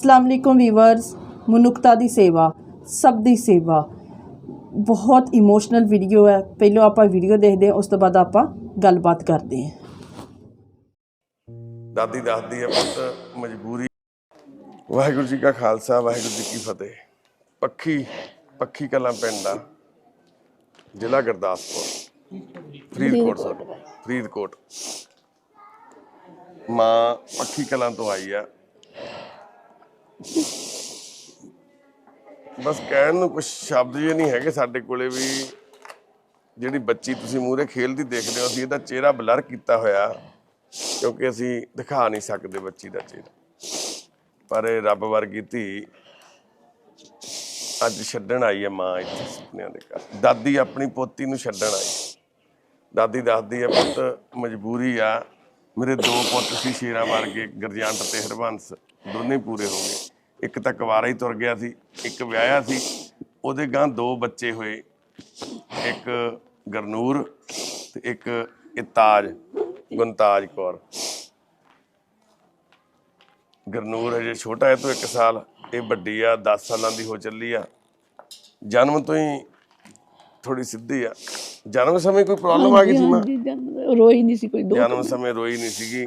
ਅਸਲਾਮ ਅਲੈਕੁਮ viewers, ਮਨੁੱਖਤਾ ਦੀ ਸੇਵਾ, ਸਭ ਦੀ ਸੇਵਾ। ਬਹੁਤ ਇਮੋਸ਼ਨਲ ਵੀਡੀਓ ਹੈ। ਪਹਿਲਾਂ ਆਪਾਂ ਵੀਡੀਓ ਦੇਖਦੇ ਹਾਂ, ਉਸ ਤੋਂ ਬਾਅਦ ਆਪਾਂ ਗੱਲਬਾਤ ਕਰਦੇ ਹਾਂ। ਦਾਦੀ ਦੱਸਦੀ ਹੈ, ਪੁੱਤ, ਮਜਬੂਰੀ। ਵਾਹਿਗੁਰੂ ਜੀ ਕਾ ਖਾਲਸਾ, ਵਾਹਿਗੁਰੂ ਜੀ ਕੀ ਫਤਿਹ। ਪੱਖੀ ਪੱਖੀ ਕਲਾਂ ਪਿੰਡ ਆ, ਜ਼ਿਲ੍ਹਾ ਗੁਰਦਾਸਪੁਰ, ਫਰੀਦਕੋਟ ਸਰ ਫਰੀਦਕੋਟ। ਮਾਂ ਪੱਖੀ ਕਲਾਂ ਤੋਂ ਆਈ ਆ। ਬਸ ਕਹਿਣ ਨੂੰ ਕੁਝ ਸ਼ਬਦ ਜੇ ਨਹੀਂ ਹੈਗੇ ਸਾਡੇ ਕੋਲੇ ਵੀ। ਜਿਹੜੀ ਬੱਚੀ ਤੁਸੀਂ ਮੂਹਰੇ ਖੇਲਦੀ ਦੇਖਦੇ ਹੋ, ਅਸੀਂ ਇਹਦਾ ਚਿਹਰਾ ਬਲਰ ਕੀਤਾ ਹੋਇਆ, ਕਿਉਂਕਿ ਅਸੀਂ ਦਿਖਾ ਨਹੀਂ ਸਕਦੇ ਬੱਚੀ ਦਾ ਚਿਹਰਾ। ਪਰ ਇਹ ਰੱਬ ਵਰਗੀ ਧੀ ਅੱਜ ਛੱਡਣ ਆਈ ਹੈ ਮਾਂ ਇੱਥੇ ਸੁਪਨਿਆਂ ਦੇ ਘਰ। ਦਾਦੀ ਆਪਣੀ ਪੋਤੀ ਨੂੰ ਛੱਡਣ ਆਈ। ਦਾਦੀ ਦੱਸਦੀ ਹੈ, ਪੁੱਤ, ਮਜਬੂਰੀ ਆ। ਮੇਰੇ ਦੋ ਪੁੱਤ ਸੀ ਸ਼ੇਰਾਂ ਵਰਗੇ, ਗਰਜੰਟ ਤੇ ਹਰਬੰਸ। ਦੋਨੇ ਪੂਰੇ ਹੋ ਗਏ। ਇੱਕ ਤਾਂ ਕੁਵਾਰਾ ਹੀ ਤੁਰ ਗਿਆ ਸੀ ਇੱਕ ਵਿਆਹਿਆ ਸੀ। ਉਹਦੇ ਗਾਂ ਦੋ ਬੱਚੇ ਹੋਏ ਇੱਕ ਗਰਨੂਰ ਤੇ ਇੱਕ ਇਤਾਜ ਗੁਨਤਾਜ ਕੌਰ। ਗਰਨੂਰ ਹਜੇ ਛੋਟਾ ਹੈ ਤੋਂ 1 ਸਾਲ ਇਹ ਵੱਡੀ ਆ 10 ਸਾਲਾਂ ਦੀ ਹੋ ਚੱਲੀ ਆ। ਜਨਮ ਤੋਂ ਹੀ ਥੋੜੀ ਸਿੱਧੀ ਆ। ਜਨਮ ਸਮੇਂ ਕੋਈ ਪ੍ਰੋਬਲਮ ਆ ਗਈ ਸੀ ਮਾਂ? ਰੋਈ ਨਹੀਂ ਸੀ ਕੋਈ ਦੋ ਜਨਮ ਸਮੇਂ ਰੋਈ ਨਹੀਂ ਸੀਗੀ।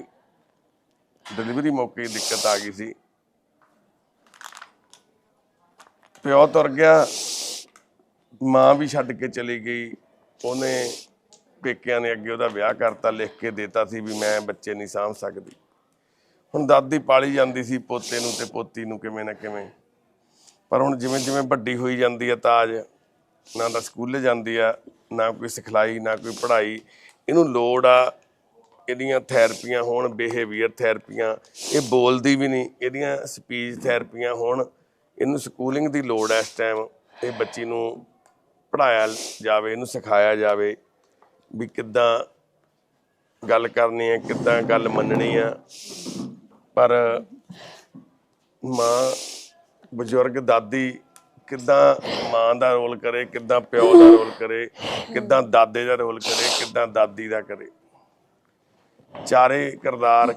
ਡਿਲੀਵਰੀ ਮੌਕੇ ਦਿੱਕਤ ਆ ਗਈ ਸੀ। ਪਿਓ ਤੁਰ ਗਿਆ, ਮਾਂ ਵੀ ਛੱਡ ਕੇ ਚਲੀ ਗਈ। ਉਹਨੇ ਪੇਕਿਆਂ ਨੇ ਅੱਗੇ ਉਹਦਾ ਵਿਆਹ ਕਰਤਾ, ਲਿਖ ਕੇ ਦਿੱਤਾ ਸੀ ਵੀ ਮੈਂ ਬੱਚੇ ਨਹੀਂ ਸਾਂਭ ਸਕਦੀ। ਹੁਣ ਦਾਦੀ ਪਾਲੀ ਜਾਂਦੀ ਸੀ ਪੋਤੇ ਨੂੰ ਤੇ ਪੋਤੀ ਨੂੰ ਕਿਵੇਂ ਨਾ ਕਿਵੇਂ। ਪਰ ਹੁਣ ਜਿਵੇਂ ਜਿਵੇਂ ਵੱਡੀ ਹੋਈ ਜਾਂਦੀ ਆ ਤਾਜ, ਨਾ ਤਾਂ ਸਕੂਲੇ ਜਾਂਦੀ ਆ, ਨਾ ਕੋਈ ਸਿਖਲਾਈ, ਨਾ ਕੋਈ ਪੜ੍ਹਾਈ। ਇਹਨੂੰ ਲੋੜ ਆ, ਇਹਦੀਆਂ ਥੈਰੇਪੀਆਂ ਹੋਣ ਬਿਹੇਵੀਅਰ ਥੈਰੇਪੀਆਂ। ਇਹ ਬੋਲਦੀ ਵੀ ਨਹੀਂ, ਇਹਦੀਆਂ ਸਪੀਚ ਥੈਰੇਪੀਆਂ ਹੋਣ। ਇਹਨੂੰ ਸਕੂਲਿੰਗ ਦੀ ਲੋੜ ਹੈ ਇਸ ਟਾਈਮ ਇਹ ਬੱਚੀ ਨੂੰ ਪੜਾਇਆ ਜਾਵੇ, ਇਹਨੂੰ ਸਿਖਾਇਆ ਜਾਵੇ ਵੀ ਕਿੱਦਾਂ ਗੱਲ ਕਰਨੀ ਹੈ, ਕਿੱਦਾਂ ਗੱਲ ਮੰਨਣੀ ਆ ਪਰ ਮਾਂ, ਬਜ਼ੁਰਗ, ਦਾਦੀ ਕਿੱਦਾਂ ਮਾਂ ਦਾ ਰੋਲ ਕਰੇ, ਕਿੱਦਾਂ ਪਿਓ ਦਾ ਰੋਲ ਕਰੇ, ਕਿੱਦਾਂ ਦਾਦੇ ਦਾ ਰੋਲ ਕਰੇ, ਕਿੱਦਾਂ ਦਾਦੀ ਦਾ ਕਰੇ। ਚਾਰੇ ਕਿਰਦਾਰ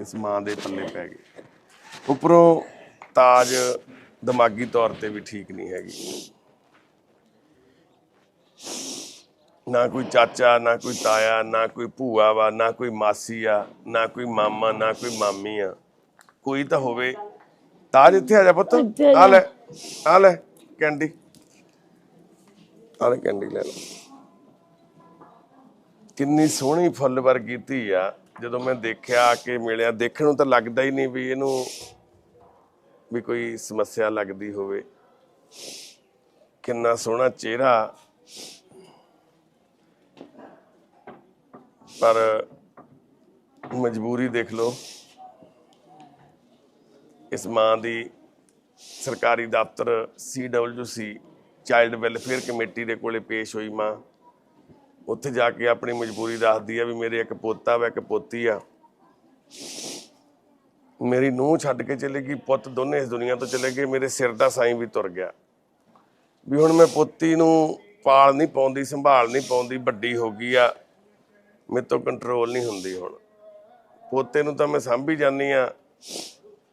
ਇਸ ਮਾਂ ਦੇ ਪੱਲੇ ਪੈ ਗਏ। ਉੱਪਰੋਂ ਤਾਜ ਦਿਮਾਗੀ ਤੌਰ ਤੇ ਵੀ ਠੀਕ ਨਹੀਂ ਹੈਗੀ। ਨਾ ਕੋਈ ਚਾਚਾ ਨਾ ਕੋਈ ਤਾਇਆ ਨਾ ਕੋਈ ਭੂਆ ਵਾ ਨਾ ਕੋਈ ਮਾਸੀ ਆ ਨਾ ਕੋਈ ਮਾਮਾ ਨਾ ਕੋਈ ਮਾਮੀ ਆ। ਕੋਈ ਤਾਂ ਹੋਵੇ। ਤਾਜ ਇੱਥੇ ਆ ਜਾ ਪੁੱਤ। ਆ ਆ ਲੈ ਆ ਲੈ ਕੈਂਡੀ। ਆ ਲੈ ਕੈਂਡੀ ਲੈ ਲੈ। ਕਿੰਨੀ ਸੋਹਣੀ ਫੁੱਲ ਵਰਗੀ ਧੀ ਆ। ਜਦੋਂ ਮੈਂ ਦੇਖਿਆ ਆ ਕੇ ਮਿਲਿਆ ਦੇਖਣ ਨੂੰ ਤਾਂ ਲੱਗਦਾ ਹੀ ਨਹੀਂ ਵੀ ਇਹਨੂੰ ਵੀ ਕੋਈ ਸਮੱਸਿਆ ਲੱਗਦੀ ਹੋਵੇ। ਕਿੰਨਾ ਸੋਹਣਾ ਚਿਹਰਾ। ਪਰ ਮਜਬੂਰੀ ਦੇਖ ਲਓ। ਇਸ ਮਾਂ ਦੀ ਸਰਕਾਰੀ ਦਫ਼ਤਰ ਸੀਡਬਲਯੂਸੀ ਚਾਈਲਡ ਵੈਲਫੇਅਰ ਕਮੇਟੀ ਦੇ ਕੋਲੇ ਪੇਸ਼ ਹੋਈ ਮਾਂ। ਉੱਥੇ ਜਾ ਕੇ ਆਪਣੀ ਮਜਬੂਰੀ ਦੱਸਦੀ ਆ ਵੀ ਮੇਰੇ ਇੱਕ ਪੋਤਾ ਵਾ, ਇੱਕ ਪੋਤੀ ਆ। ਮੇਰੀ ਨੂੰਹ ਛੱਡ ਕੇ ਚਲੇ ਗਈ, ਪੁੱਤ ਦੋਨੇ ਇਸ ਦੁਨੀਆ ਤੋਂ ਚਲੇ ਗਏ, ਮੇਰੇ ਸਿਰ ਦਾ ਸਾਈਂ ਵੀ ਤੁਰ ਗਿਆ। ਵੀ ਹੁਣ ਮੈਂ ਪੋਤੀ ਨੂੰ ਪਾਲ ਨਹੀਂ ਪਾਉਂਦੀ, ਸੰਭਾਲ ਨਹੀਂ ਪਾਉਂਦੀ, ਵੱਡੀ ਹੋ ਗਈ ਆ, ਮੇਰੇ ਤੋਂ ਕੰਟਰੋਲ ਨਹੀਂ ਹੁੰਦੀ ਹੁਣ। ਪੋਤੇ ਨੂੰ ਤਾਂ ਮੈਂ ਸਾਂਭੀ ਜਾਨੀ ਆ,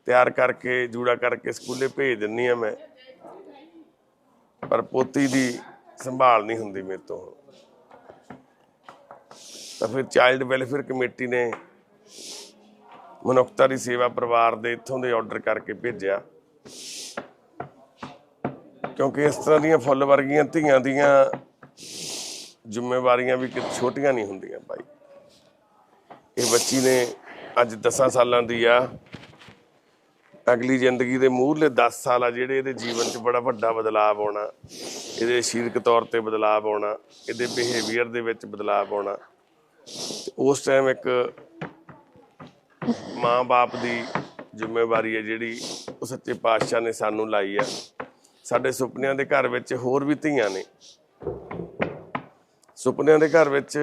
ਤਿਆਰ ਕਰਕੇ, ਜੂੜਾ ਕਰਕੇ ਸਕੂਲੇ ਭੇਜ ਦਿੰਨੀ ਆ ਮੈਂ। ਪਰ ਪੋਤੀ ਦੀ ਸੰਭਾਲ ਨਹੀਂ ਹੁੰਦੀ ਮੇਰੇ ਤੋਂ ਹੁਣ। ਤਾਂ ਫਿਰ ਚਾਈਲਡ ਵੈਲਫੇਅਰ ਕਮੇਟੀ ਨੇ ਮਨੁੱਖਤਾ ਦੀ ਸੇਵਾ ਪਰਿਵਾਰ ਦੇ ਇੱਥੋਂ ਦੇ ਆਰਡਰ ਕਰਕੇ ਭੇਜਿਆ। ਕਿਉਂਕਿ ਇਸ ਤਰ੍ਹਾਂ ਦੀਆਂ ਫੁੱਲ ਵਰਗੀਆਂ ਧੀਆਂ ਦੀਆਂ ਜ਼ਿੰਮੇਵਾਰੀਆਂ ਵੀ ਕਿ ਛੋਟੀਆਂ ਨਹੀਂ ਹੁੰਦੀਆਂ ਭਾਈ ਇਹ ਬੱਚੀ ਨੇ ਅੱਜ 10 ਸਾਲਾਂ ਦੀ ਆ। ਅਗਲੀ ਜ਼ਿੰਦਗੀ ਦੇ ਮੂਹਰਲੇ 10 ਸਾਲ ਆ ਜਿਹੜੇ ਇਹਦੇ ਜੀਵਨ 'ਚ ਬੜਾ ਵੱਡਾ ਬਦਲਾਅ ਆਉਣਾ। ਇਹਦੇ ਸਰੀਰਕ ਤੌਰ ਤੇ ਬਦਲਾਅ ਆਉਣਾ। ਇਹਦੇ ਬਿਹੇਵੀਅਰ ਦੇ ਵਿੱਚ ਬਦਲਾਅ ਆਉਣਾ। ਉਸ ਟਾਈਮ ਇੱਕ ਮਾਂ-ਬਾਪ ਦੀ ਜ਼ਿੰਮੇਵਾਰੀ ਹੈ ਜਿਹੜੀ ਉਹ ਸੱਚੇ ਪਾਤਸ਼ਾਹ ਨੇ ਸਾਨੂੰ ਲਾਈ ਆ। ਸਾਡੇ ਸੁਪਨਿਆਂ ਦੇ ਘਰ ਵਿੱਚ ਹੋਰ ਵੀ ਧੀਆਂ ਨੇ। ਸੁਪਨਿਆਂ ਦੇ ਘਰ ਵਿੱਚ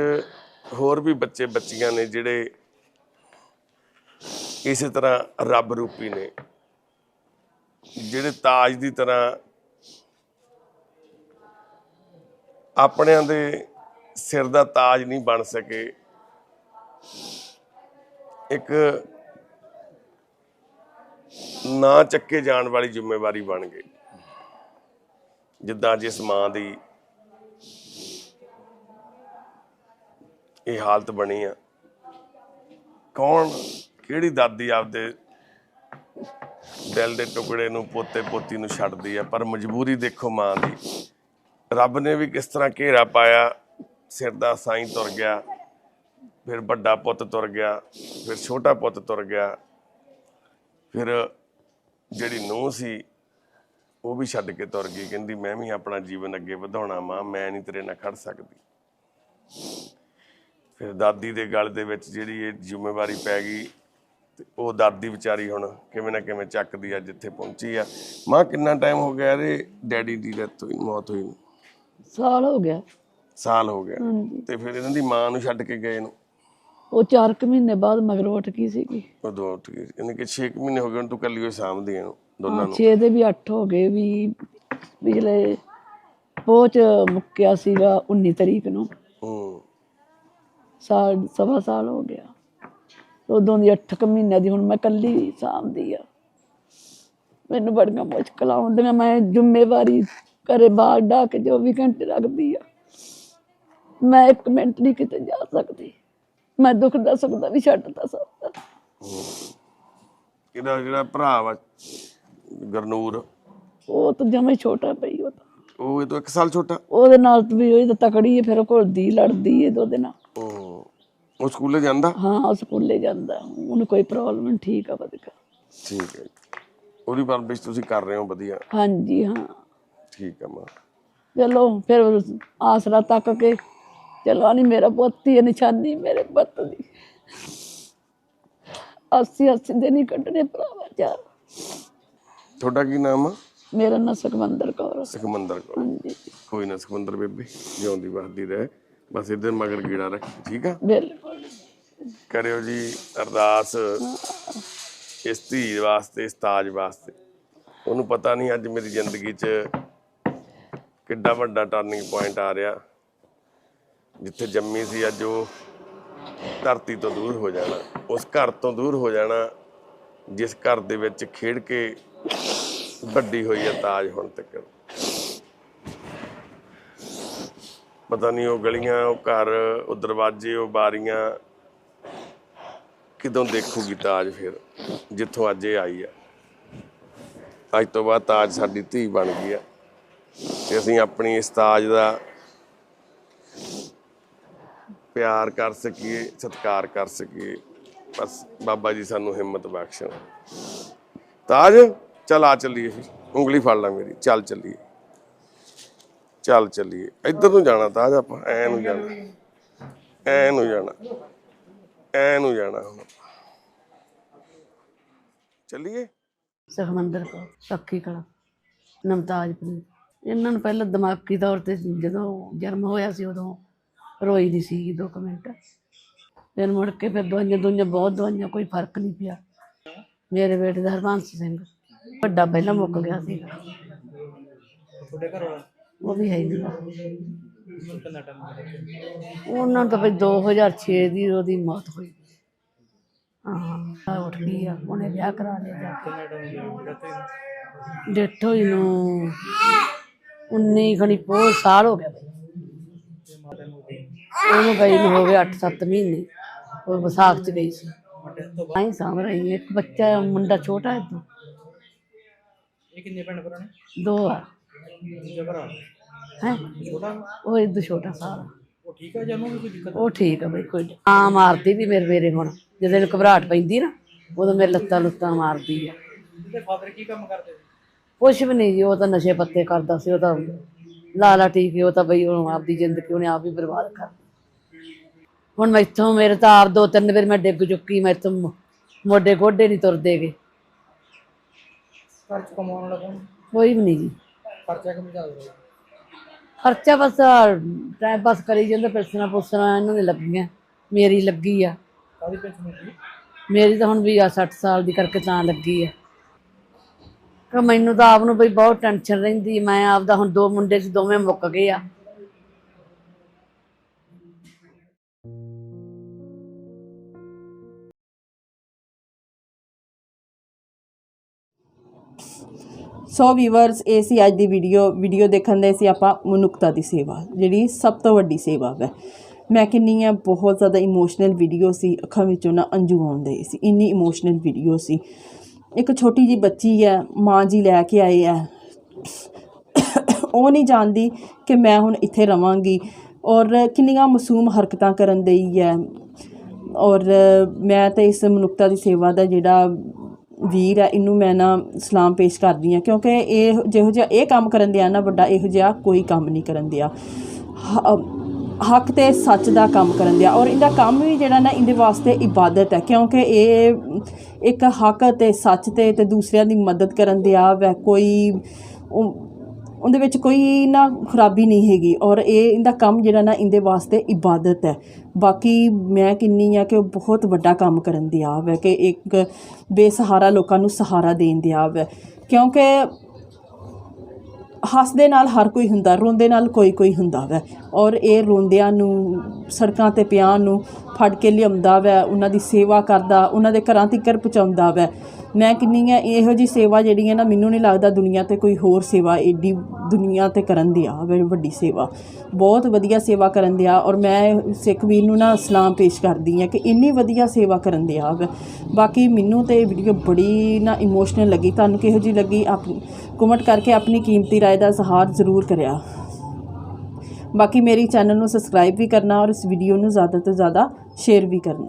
ਹੋਰ ਵੀ ਬੱਚੇ ਬੱਚੀਆਂ ਨੇ ਜਿਹੜੇ ਇਸੇ ਤਰ੍ਹਾਂ ਰੱਬ ਰੂਪੀ ਨੇ, ਜਿਹੜੇ ਤਾਜ ਦੀ ਤਰ੍ਹਾਂ ਆਪਣਿਆਂ ਦੇ ਸਿਰ ਦਾ ਤਾਜ ਨਹੀਂ ਬਣ ਸਕੇ। ਇੱਕ ਨਾ ਚੱਕੇ ਜਾਣ ਵਾਲੀ ਜ਼ਿੰਮੇਵਾਰੀ ਬਣ ਗਈ। ਜਿੱਦਾਂ ਜਿਸ ਮਾਂ ਦੀ ਇਹ ਹਾਲਤ ਬਣੀ ਆ, ਕੌਣ, ਕਿਹੜੀ ਦਾਦੀ ਆਪਦੇ ਦਿਲ ਦੇ ਟੁਕੜੇ ਨੂੰ ਪੋਤੇ ਪੋਤੀ ਨੂੰ ਛੱਡਦੀ ਆ, ਪਰ ਮਜਬੂਰੀ ਦੇਖੋ ਮਾਂ ਦੀ। ਰੱਬ ਨੇ ਵੀ ਕਿਸ ਤਰ੍ਹਾਂ ਘੇਰਾ ਪਾਇਆ, ਸਿਰ ਦਾ ਸਾਈਂ ਤੁਰ ਗਿਆ। ਫਿਰ ਵੱਡਾ ਪੁੱਤ ਤੁਰ ਗਿਆ ਫਿਰ ਛੋਟਾ ਪੁੱਤ ਤੁਰ ਗਿਆ। ਫਿਰ ਜਿਹੜੀ ਨੂੰਹ ਸੀ ਉਹ ਵੀ ਛੱਡ ਕੇ ਤੁਰ ਗਈ ਕਹਿੰਦੀ ਮੈਂ ਵੀ ਆਪਣਾ ਜੀਵਨ ਅੱਗੇ ਵਧਾਉਣਾ ਮਾਂ ਮੈਂ ਨਹੀਂ ਤੇਰੇ ਨਾਲ ਖੜ ਸਕਦੀ। ਫਿਰ ਦਾਦੀ ਦੇ ਗਲ ਦੇ ਵਿੱਚ ਜਿਹੜੀ ਇਹ ਜ਼ਿੰਮੇਵਾਰੀ ਪੈ ਗਈ ਤੇ ਉਹ ਦਾਦੀ ਵਿਚਾਰੀ ਹੁਣ ਕਿਵੇਂ ਨਾ ਕਿਵੇਂ ਚੱਕਦੀ ਆ ਜਿੱਥੇ ਪਹੁੰਚੀ ਆ। ਮਾਂ ਕਿੰਨਾ ਟਾਈਮ ਹੋ ਗਿਆ ਇਹਦੇ ਡੈਡੀ ਦੀ ਡੈਥ ਹੋਈ ਮੌਤ ਹੋਈ? ਸਾਲ ਹੋ ਗਿਆ। ਸਾਲ ਹੋ ਗਿਆ। ਤੇ ਫਿਰ ਇਹਨਾਂ ਦੀ ਮਾਂ ਨੂੰ ਛੱਡ ਕੇ ਗਏ ਨੂੰ? ਉਹ 4 ਕੁ ਮਹੀਨੇ ਬਾਅਦ ਮਗਰ ਉੱਠ ਗਈ ਸੀਗੀ। ਉਦੋਂ ਉੱਠ ਗਈ ਇਹਨੇ ਕਿ 6 ਮਹੀਨੇ ਹੋ ਗਏ ਹੁਣ ਤੂੰ ਕੱਲੀ ਹੋਈ ਸਾਂਭਦੀ ਇਹਨੂੰ ਦੋਨਾਂ ਨੂੰ। 6 ਦੇ ਵੀ 8 ਹੋ ਗਏ ਵੀ ਪਿਛਲੇ ਪਹੁੰਚ ਮੁੱਕਿਆ ਸੀਗਾ 19 ਤਰੀਕ ਨੂੰ। ਹੂੰ। ਸਾਲ ਸਵਾ ਸਾਲ ਹੋ ਗਿਆ। ਉਦੋਂ ਦੀ 8 ਕੁ ਮਹੀਨਿਆਂ ਦੀ ਹੁਣ ਮੈਂ ਕੱਲੀ ਸਾਂਭਦੀ ਆ। ਮੈਨੂੰ ਬੜੀਆਂ ਮੁਸ਼ਕਲਾਂ ਆਉਂਦੀਆਂ ਮੈਂ ਜ਼ਿੰਮੇਵਾਰੀ ਘਰੇ ਬਾਹਰ ਡਾ ਕੇ 24 ਘੰਟੇ ਰੱਖਦੀ ਆ ਮੈਂ ਇੱਕ ਮਿੰਟ ਨਹੀਂ ਕਿਤੇ ਜਾ ਸਕਦੀ। ਮੈਂ ਦੁੱਖ ਦਾ ਸੁੱਖ ਦਾ ਵੀ ਛੱਡ ਤਾ ਸਕਦਾ। ਇਹਦਾ ਜਿਹੜਾ ਭਰਾ ਵਾ? ਗਰਨੂਰ। ਉਹ ਤਾਂ ਜਮੇ ਛੋਟਾ ਪਈ ਉਹ ਤਾਂ। ਉਹ ਇਹ ਤੋਂ 1 ਸਾਲ ਛੋਟਾ। ਉਹਦੇ ਨਾਲ ਤਾਂ ਵੀ ਉਹ ਤਾਂ ਤਕੜੀ ਹੈ ਫਿਰ ਉਹ ਘੁਲਦੀ ਲੜਦੀ ਹੈ ਉਹਦੇ ਨਾਲ ਹੂੰ ਉਹ ਸਕੂਲੇ ਜਾਂਦਾ? ਹਾਂ ਉਹ ਸਕੂਲੇ ਜਾਂਦਾ। ਉਹਨੂੰ ਕੋਈ ਪ੍ਰੋਬਲਮ ਨਹੀਂ ਠੀਕ ਆ ਵਧੀਆ। ਠੀਕ ਹੈ। ਉਹਦੀ ਪਰਵਰਿਸ਼ ਤੁਸੀਂ ਕਰ ਰਹੇ ਹੋ ਵਧੀਆ। ਹਾਂਜੀ ਹਾਂ। ਠੀਕ ਆ ਮਾਂ। ਚਲੋ ਫਿਰ ਆਸਰਾ ਤੱਕ ਕੇ ਚਲੋ ਨਹੀਂ ਮੇਰਾ ਪੁੱਤ ਹੀ ਹੈ, ਨਿਸ਼ਾਨੀ ਮੇਰੇ ਪੁੱਤ ਦੀ। ਅੱਸੀ ਅੱਸੀ ਦਿਨ ਹੀ ਕੱਢਣੇ ਭਰਾਵਾ ਚਾਰ। ਤੁਹਾਡਾ ਕੀ ਨਾਮ ਆ? ਮੇਰਾ ਨਾਂ ਸੁਖਮੰਦਰ ਕੌਰ ਸੁਖਮੰਦਰ ਕੌਰ। ਹਾਂਜੀ। ਕੋਈ ਨਾ ਸੁਖਮੰਦਰ ਬੇਬੇ ਜਿਉਂਦੀ ਵਸਦੀ ਰਹੇ। ਬਸ ਇਧਰ ਮਗਰ ਕੀੜਾ ਰੱਖ ਠੀਕ ਆ? ਬਿਲਕੁਲ। ਕਰਿਓ ਜੀ ਅਰਦਾਸ ਇਸ ਧੀ ਵਾਸਤੇ ਇਸ ਤਾਜ ਵਾਸਤੇ। ਉਹਨੂੰ ਪਤਾ ਨਹੀਂ ਅੱਜ ਮੇਰੀ ਜ਼ਿੰਦਗੀ 'ਚ ਕਿੱਡਾ ਵੱਡਾ ਟਰਨਿੰਗ ਪੁਆਇੰਟ ਆ ਰਿਹਾ। ਜਿੱਥੇ ਜੰਮੀ ਸੀ, ਅੱਜ ਉਹ ਧਰਤੀ ਤੋਂ ਦੂਰ ਹੋ ਜਾਣਾ। ਉਸ ਘਰ ਤੋਂ ਦੂਰ ਹੋ ਜਾਣਾ, ਜਿਸ ਘਰ ਦੇ ਵਿੱਚ ਖੇਡ ਕੇ ਵੱਡੀ ਹੋਈ ਹੈ ਤਾਜ ਹੁਣ ਤੱਕ। ਪਤਾ ਨਹੀਂ ਉਹ ਗਲੀਆਂ, ਉਹ ਘਰ, ਉਹ ਦਰਵਾਜ਼ੇ, ਉਹ ਬਾਰੀਆਂ ਕਿਦੋਂ ਦੇਖੂਗੀ ਤਾਜ ਫਿਰ, ਜਿੱਥੋਂ ਅੱਜ ਇਹ ਆਈ ਆ ਅੱਜ ਤੋਂ ਬਾਅਦ ਤਾਜ ਸਾਡੀ ਧੀ ਬਣ ਗਈ ਆ ਤੇ ਅਸੀਂ ਆਪਣੀ ਇਸ ਤਾਜ ਦਾ ਪਿਆਰ ਕਰ ਸਕੀਏ, ਸਤਿਕਾਰ ਕਰ ਸਕੀਏ, ਬਸ ਬਾਬਾ ਜੀ ਸਾਨੂੰ ਹਿੰਮਤ ਬਖਸ਼ਣ। ਤਾਜ, ਚੱਲ ਆ ਚੱਲੀਏ ਉਂਗਲੀ ਫੜ ਲੈ ਮੇਰੀ, ਚੱਲ ਚੱਲੀਏ। ਚੱਲ ਚੱਲੀਏ। ਇੱਧਰ ਨੂੰ ਜਾਣਾ ਤਾਜ ਆਪਾਂ, ਐ ਨੂੰ ਜਾਣਾ। ਐ ਨੂੰ ਜਾਣਾ। ਐ ਨੂੰ ਜਾਣਾ ਹੁਣ। ਚੱਲੀਏ? ਸੁਖਮੰਦਰ ਕੌਰ, ਸੱਖੀ ਕਲਾ ਨਮਤਾਜਪੁਰ ਇਹਨਾਂ ਨੂੰ ਪਹਿਲਾਂ ਦਿਮਾਗੀ ਤੌਰ ਤੇ ਜਦੋਂ ਜਨਮ ਹੋਇਆ ਸੀ ਉਦੋਂ ਰੋਈ ਨਹੀਂ ਸੀ ਦੋ ਕੁ ਮਿੰਟ। ਫਿਰ ਮੁੜ ਕੇ ਫਿਰ ਦਵਾਈਆਂ ਦੁਈਆਂ ਬਹੁਤ ਦਵਾਈਆਂ ਕੋਈ ਫ਼ਰਕ ਨਹੀਂ ਪਿਆ। ਮੇਰੇ ਬੇਟੇ ਦਾ ਹਰਬੰਸ ਸਿੰਘ ਵੱਡਾ ਪਹਿਲਾਂ ਮੁੱਕ ਗਿਆ ਸੀ। ਤੁਹਾਡੇ ਘਰ ਵਾਲਾ ਉਹ ਵੀ ਹੈ ਨਹੀਂ। ਹੁਣ ਕਿੰਨਾ ਟਾਈਮ ਹੋ ਗਿਆ? ਉਹਨਾਂ ਤਾਂ ਬਈ 2006 ਦੀ ਉਹਦੀ ਮੌਤ ਹੋਈ। ਹਾਂ ਉੱਠ ਗਈ ਆ ਉਹਨੇ ਵਿਆਹ ਕਰਾ ਲਿਆ। ਜਾ ਕੇ ਡੈਥ ਹੋਈ ਨੂੰ? 19 ਖਣੀ ਪੋਹ ਸਾਲ ਹੋ ਗਿਆ। ਬਈ ਦੀ ਉਹਨੂੰ ਗਈ ਨੂੰ ਹੋ ਗਏ 8-7 ਮਹੀਨੇ ਉਹ ਵਿਸਾਖ ਚ ਗਈ ਸੀ। ਆਈ ਸਾਂਭ ਰਹੀ ਹੈ। ਇੱਕ ਬੱਚਾ ਮੁੰਡਾ ਛੋਟਾ ਹੈ। ਤੋਂ ਇਹ ਕਿੰਨੇ ਭੈਣ ਭਰਾ ਨੇ? ਦੋ ਆ। ਦੂਜਾ ਭਰਾ ਹੈ? ਛੋਟਾ? ਵਾ? ਉਹ ਇਦੋਂ ਛੋਟਾ ਸਾਰਾ। ਉਹ ਠੀਕ ਆ ਜਾਨੂੰ ਵੀ ਕੋਈ ਦਿੱਕਤ ਉਹ ਠੀਕ ਆ ਬਈ ਕੋਈ ਮਾਰਦੀ ਵੀ ਮੇਰੇ ਮੇਰੇ ਹੁਣ। ਜਦੋਂ ਇਹਨੂੰ ਘਬਰਾਹਟ ਪੈਂਦੀ ਨਾ ਉਦੋਂ ਮੇਰੇ ਲੱਤਾਂ ਲੁੱਤਾਂ ਮਾਰਦੀ ਆ। ਤੇ ਫਾਦਰ ਕੀ ਕੰਮ ਕਰਦੇ? ਸੀ ਕੁਛ ਵੀ ਨਹੀਂ ਜੀ ਉਹ ਤਾਂ ਨਸ਼ੇ ਪੱਤੇ ਕਰਦਾ ਸੀ ਉਹ ਤਾਂ ਲਾਲਾ ਟੀਕੇ ਉਹ ਤਾਂ ਬਈ ਉਹ ਆਪਦੀ ਜ਼ਿੰਦਗੀ ਉਹਨੇ ਆਪ ਹੀ ਬਰਬਾਦ ਕਰ ਹੁਣ ਮੈਥੋਂ ਮੇਰੇ ਤਾਂ ਆਪ ਦੋ ਤਿੰਨ ਵਾਰ ਮੈਂ ਡਿੱਗ ਚੁੱਕੀ ਮੋ- ਮੋਢੇ ਗੋਡੇ ਨਹੀਂ ਤੁਰਦੇਗੇ ਘਰ ਚ ਕਮਾਉਣ ਕੌਣ ਕੋਈ ਵੀ ਨਹੀਂ ਜੀ। ਖਰਚਾ ਕਿਵੇਂ ਚੱਲ ਰਿਹਾ ਖਰਚਾ ਬਸ ਟਾਈਮ ਪਾਸ ਕਰੀ ਜਾਂਦਾ ਪੈਸਣਾ ਪੁੱਛਣਾ ਇਹਨਾਂ ਨੇ ਲੱਗੀਆਂ ਮੇਰੀ ਲੱਗੀ ਆ। ਪੈਨਸ਼ਨ ਮੇਰੀ? ਤਾਂ ਹੁਣ ਵੀ ਆ 60 ਸਾਲ ਦੀ ਕਰਕੇ ਤਾਂ ਲੱਗੀ ਆ। ਕਿ ਮੈਨੂੰ ਤਾਂ ਆਪ ਨੂੰ ਬਈ ਬਹੁਤ ਟੈਨਸ਼ਨ ਰਹਿੰਦੀ ਮੈਂ ਆਪਦਾ ਹੁਣ ਦੋ ਮੁੰਡੇ ਸੀ ਦੋਵੇਂ ਮੁੱਕ ਗਏ ਆ। ਸੋ ਵੀਵਰਸ ਇਹ ਸੀ ਅੱਜ ਦੀ ਵੀਡੀਓ ਵੀਡੀਓ ਦੇਖਣ ਦੇ ਸੀ ਆਪਾਂ ਮਨੁੱਖਤਾ ਦੀ ਸੇਵਾ, ਜਿਹੜੀ ਸਭ ਤੋਂ ਵੱਡੀ ਸੇਵਾ ਹੈ। ਮੈਂ ਕਿੰਨੀ ਆ, ਬਹੁਤ ਜ਼ਿਆਦਾ ਇਮੋਸ਼ਨਲ ਵੀਡੀਓ ਸੀ, ਅੱਖਾਂ ਵਿੱਚੋਂ ਨਾ ਅੰਜੂ ਆਉਂਦੇ ਸੀ, ਇੰਨੀ ਇਮੋਸ਼ਨਲ ਵੀਡੀਓ ਸੀ। ਇੱਕ ਛੋਟੀ ਜੀ ਬੱਚੀ ਹੈ, ਮਾਂ ਜੀ ਲੈ ਕੇ ਆਏ ਆ। ਉਹ ਨਹੀਂ ਜਾਣਦੀ ਕਿ ਮੈਂ ਹੁਣ ਇੱਥੇ ਰਵਾਂਗੀ, ਔਰ ਕਿੰਨੀਆਂ ਮਾਸੂਮ ਹਰਕਤਾਂ ਕਰਨ ਦੇਈ ਹੈ। ਔਰ ਮੈਂ ਤਾਂ ਇਸ ਮਨੁੱਖਤਾ ਦੀ ਸੇਵਾ ਦਾ ਜਿਹੜਾ ਵੀਰ ਹੈ, ਇਹਨੂੰ ਮੈਂ ਨਾ ਸਲਾਮ ਪੇਸ਼ ਕਰਦੀ ਹਾਂ, ਕਿਉਂਕਿ ਇਹ ਜਿਹੋ ਜਿਹਾ ਇਹ ਕੰਮ ਕਰਨ ਦਿਆ ਨਾ ਵੱਡਾ, ਇਹੋ ਜਿਹਾ ਕੋਈ ਕੰਮ ਨਹੀਂ ਕਰਨ ਦਿਆ। ਹੱਕ ਤੇ ਸੱਚ ਦਾ ਕੰਮ ਕਰਨ ਦਿਆ, ਔਰ ਇਹਦਾ ਕੰਮ ਵੀ ਜਿਹੜਾ ਨਾ ਇਹਦੇ ਵਾਸਤੇ ਇਬਾਦਤ ਹੈ, ਕਿਉਂਕਿ ਇਹ ਇੱਕ ਹੱਕ ਤੇ ਸੱਚ ਤੇ ਤੇ ਦੂਸਰਿਆਂ ਦੀ ਮਦਦ ਕਰਨ ਦਿਆ ਵੈ, ਕੋਈ ਉਹਦੇ ਵਿੱਚ ਕੋਈ ਨਾ ਖਰਾਬੀ ਨਹੀਂ ਹੈਗੀ ਔਰ ਇਹ ਇਹਦਾ ਕੰਮ ਜਿਹੜਾ ਨਾ ਇਹਦੇ ਵਾਸਤੇ ਇਬਾਦਤ ਹੈ। ਬਾਕੀ ਮੈਂ ਕਿੰਨੀ ਆ ਕਿ ਉਹ ਬਹੁਤ ਵੱਡਾ ਕੰਮ ਕਰਨ ਦੀ ਦਿਆ ਵੈ ਕਿ ਇੱਕ ਬੇਸਹਾਰਾ ਲੋਕਾਂ ਨੂੰ ਸਹਾਰਾ ਦੇਣ ਦੀ ਦਿਆ ਵੈ ਕਿਉਂਕਿ ਹੱਸਦੇ ਨਾਲ ਹਰ ਕੋਈ ਹੁੰਦਾ, ਰੋਂਦੇ ਨਾਲ ਕੋਈ ਕੋਈ ਹੁੰਦਾ ਵੈ। ਔਰ ਇਹ ਰੋਂਦਿਆਂ ਨੂੰ, ਸੜਕਾਂ ਤੇ ਪਿਆਂ ਨੂੰ ਫੜ ਕੇ ਲਿਆਉਂਦਾ ਵੈ, ਉਹਨਾਂ ਦੀ ਸੇਵਾ ਕਰਦਾ, ਉਹਨਾਂ ਦੇ ਘਰਾਂ ਤੀਕਰ ਪਹੁੰਚਾਉਂਦਾ ਵੈ। ਮੈਂ ਕਿੰਨੀ ਆ, ਇਹੋ ਜੀ ਸੇਵਾ ਜਿਹੜੀ ਹੈ ਨਾ ਮੈਨੂੰ ਨਹੀਂ ਲੱਗਦਾ ਦੁਨੀਆ ਤੇ ਕੋਈ ਹੋਰ ਸੇਵਾ ਏਡੀ ਦੁਨੀਆ ਤੇ ਕਰਨ ਦੀ ਆ, ਵੈ, ਵੱਡੀ ਸੇਵਾ। ਬਹੁਤ ਵਧੀਆ ਸੇਵਾ ਕਰਨ ਦਿਆ ਔਰ ਮੈਂ ਸਿੱਖ ਵੀਰ ਨੂੰ ਨਾ ਸਲਾਮ ਪੇਸ਼ ਕਰਦੀ ਆ ਕਿ ਇੰਨੀ ਵਧੀਆ ਸੇਵਾ ਕਰਨ ਦਿਆ ਵੈ। ਬਾਕੀ ਮੈਨੂੰ ਤੇ ਇਹ ਵੀਡੀਓ ਬੜੀ ਨਾ ਇਮੋਸ਼ਨਲ ਲੱਗੀ, ਤੁਹਾਨੂੰ ਕਿਹੋ ਜੀ ਲੱਗੀ? ਆਪ ਕਮੈਂਟ ਕਰਕੇ ਆਪਣੀ ਕੀਮਤੀ ਰਾਏ ਦਾ ਇਜ਼ਹਾਰ ਜ਼ਰੂਰ ਕਰਿਆ। ਬਾਕੀ ਮੇਰੀ ਚੈਨਲ ਨੂੰ ਸਬਸਕ੍ਰਾਈਬ ਵੀ ਕਰਨਾ ਔਰ ਇਸ ਵੀਡੀਓ ਨੂੰ ਜ਼ਿਆਦਾ ਤੋਂ ਜ਼ਿਆਦਾ ਸ਼ੇਅਰ ਵੀ ਕਰਨਾ।